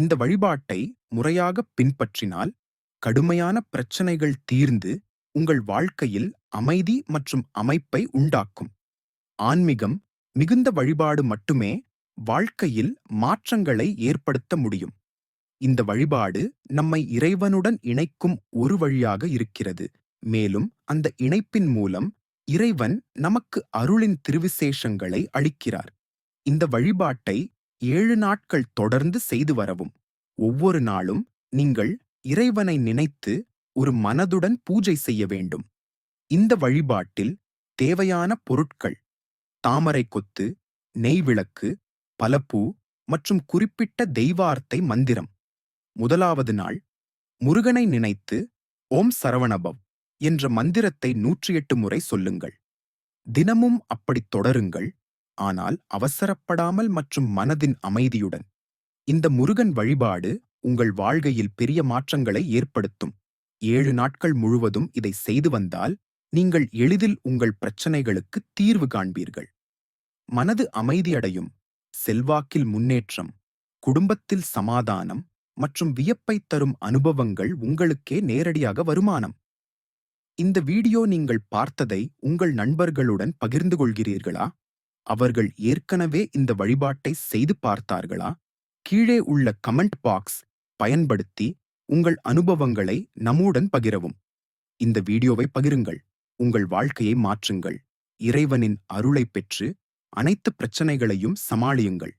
இந்த வழிபாட்டை முறையாக பின்பற்றினால் கடுமையான பிரச்சனைகள் தீர்ந்து உங்கள் வாழ்க்கையில் அமைதி மற்றும் அமைப்பை உண்டாக்கும். ஆன்மீகம் மிகுந்த வழிபாடு மட்டுமே வாழ்க்கையில் மாற்றங்களை ஏற்படுத்த முடியும். இந்த வழிபாடு நம்மை இறைவனுடன் இணைக்கும் ஒரு வழியாக இருக்கிறது. மேலும் அந்த இணைப்பின் மூலம் இறைவன் நமக்கு அருளின் திருவிசேஷங்களை அளிக்கிறார். இந்த வழிபாட்டை ஏழு நாட்கள் தொடர்ந்து செய்து வரவும். ஒவ்வொரு நாளும் நீங்கள் இறைவனை நினைத்து ஒரு மனதுடன் பூஜை செய்ய வேண்டும். இந்த வழிபாட்டில் தேவையான பொருட்கள் தாமரை கொத்து நெய் விளக்கு பலப்பூ மற்றும் குறிப்பிட்ட தெய்வார்த்தை மந்திரம். முதலாவது நாள் முருகனை நினைத்து ஓம் சரவணபவ் என்ற மந்திரத்தை நூற்றி எட்டு முறை சொல்லுங்கள். தினமும் அப்படித் தொடருங்கள். ஆனால் அவசரப்படாமல் மற்றும் மனதின் அமைதியுடன். இந்த முருகன் வழிபாடு உங்கள் வாழ்க்கையில் பெரிய மாற்றங்களை ஏற்படுத்தும். ஏழு நாட்கள் முழுவதும் இதை செய்து வந்தால் நீங்கள் எளிதில் உங்கள் பிரச்சனைகளுக்கு தீர்வு காண்பீர்கள். மனது அமைதியடையும். செல்வாக்கில் முன்னேற்றம் குடும்பத்தில் சமாதானம் மற்றும் வியப்பைத் தரும் அனுபவங்கள் உங்களுக்கே நேரடியாக வருமானம். இந்த வீடியோ நீங்கள் பார்த்ததை உங்கள் நண்பர்களுடன் பகிர்ந்து கொள்கிறீர்களா? அவர்கள் ஏற்கனவே இந்த வழிபாட்டை செய்து பார்த்தார்களா? கீழே உள்ள கமெண்ட் பாக்ஸ் பயன்படுத்தி உங்கள் அனுபவங்களை நம்முடன் பகிரவும். இந்த வீடியோவை பகிருங்கள். உங்கள் வாழ்க்கையை மாற்றுங்கள். இறைவனின் அருளை பெற்று அனைத்து பிரச்சனைகளையும் சமாளியுங்கள்.